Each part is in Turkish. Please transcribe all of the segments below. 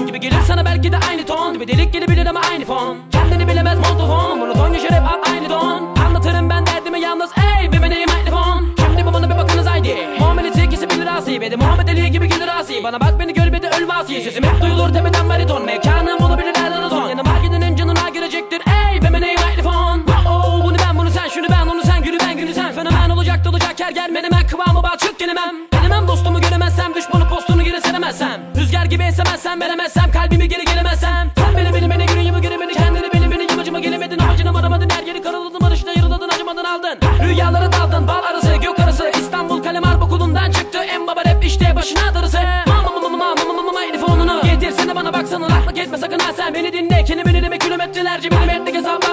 Bum gibi gelir sana belki de aynı ton Gibi delik gelebilir ama aynı fon. Kendini bilemez montofon Monoton yaşar hep at aynı don. Anlatırım ben derdimi yalnız ey bir meneyim mikrofon Şimdi bu bir bakınız haydi. Muamelesi ikisi bilir asi Ve de Muhammed Ali gibi gelir asi. Bana bak beni gör bir de ölme asi. Sesim hep duyulur tepeden bariton. Mekanım olabilir nereden uzun Yanıma gidenin canına girecektir ey bir meneyim mikrofon Oh bunu ben bunu sen şunu ben onu sen günü ben günü sen. Fenomen olacak dolacak her gel menemen kıvamı balçık gelemem. Gelemem dostumu göremezsem düşmanı geri seremezsem Rüzgar gibi esemezsem veremezsem kalbimi geri gelemezsem. Sen beni beni beni günü göre beni kendini beni beni yamacıma gelemedin amacına varamadın her yeri karaladın barışta yarıladın acımadın aldın. Rüyalara daldın bal arası gök arası İstanbul kalem harp okulundan çıktı en baba rap işte başına darısı. Mama mama mama mama mama telefonunu Getirsene bana baksana laklık etme sakın ha sen. Beni dinle Kelimeni deme kilometrelerce milimetrelik hesaplarla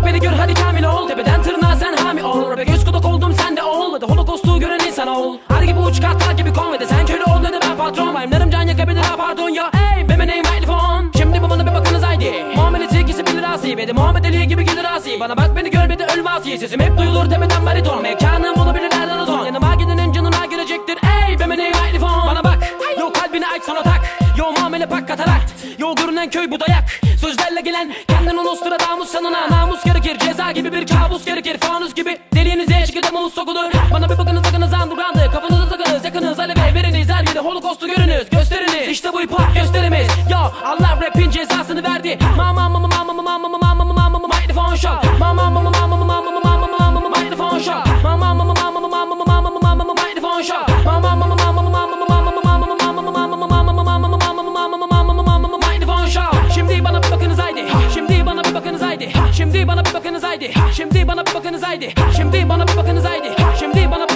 Bak beni gör hadi kamil ol. Tepeden tırnağa sen hami ol. Rap'e göz kulak oldum sen de ol. Hadi holokostu gören insan ol. Ar gibi uç kartal gibi konvede. Sen köle ol dedi ben patron Rhyme'larım can yakabilir? Ha pardon ya. Ey be name mikrofon Şimdi bu bana bir bakınız haydi. Muamelesi ikisi bilir asi Ve de Muhammed Ali gibi gelir asi. Bana bak beni gör de ölme asi Sesim hep duyulur tepeden bariton. Mekanım olabilir nereden uzun? Yanıma Görünen köy bu dayak Sözlerle gelen kendin Nostradamus sanına Namus gerekir ceza gibi bir kabus gerekir Fanus gibi deliğinize çıkıda mavuz sokulur Bana bir bakınız akınız underground'ı Kafanızı takınız yakınız alev veriniz Her yerde holokostu görünüz gösteriniz İşte bu hip gösterimiz Yo Allah rapin cezasını verdi Mama mama mama mama mama mama mama mama Microphone show Mama mama bakınız haydi. Şimdi bana bir bakınız haydi. Şimdi bana bir bakınız haydi. Şimdi bana